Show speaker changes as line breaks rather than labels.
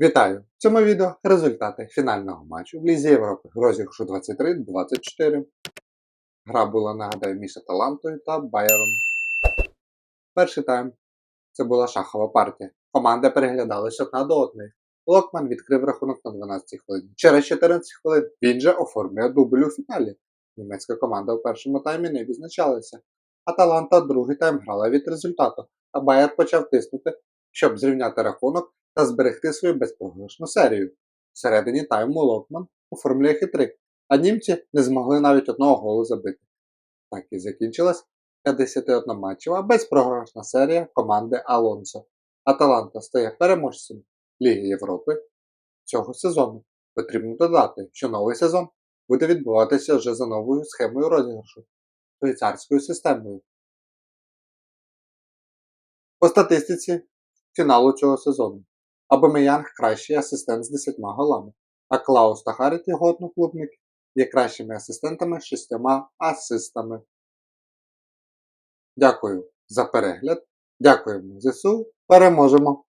Вітаю! В цьому відео результати фінального матчу в Лізі Європи розіграшу 23-24. Гра була, нагадаю, між Аталантою та Байером. Перший тайм це була шахова партія. Команди переглядалися одна до одної. Локман відкрив рахунок на 12 хвилин. Через 14 хвилин він же оформлює дубль у фіналі. Німецька команда у першому таймі не відзначалася. Аталанта другий тайм грала від результату, а Байер почав тиснути, щоб зрівняти рахунок та зберегти свою безпрограшну серію. Всередині тайму Локман оформлює хитрик, а німці не змогли навіть одного голу забити. Так і закінчилась 51 матчева безпрограшна серія команди Алонсо. Аталанта стає переможцем Ліги Європи цього сезону. Потрібно додати, що новий сезон буде відбуватися вже за новою схемою розіграшу швейцарською системою. По статистиці фіналу цього сезону. Абамеянг кращий асистент з 10 голами, а Клаус та Харіт, його клубник є кращими асистентами з 6 асистами. Дякую за перегляд. Дякуємо ЗСУ. Переможемо!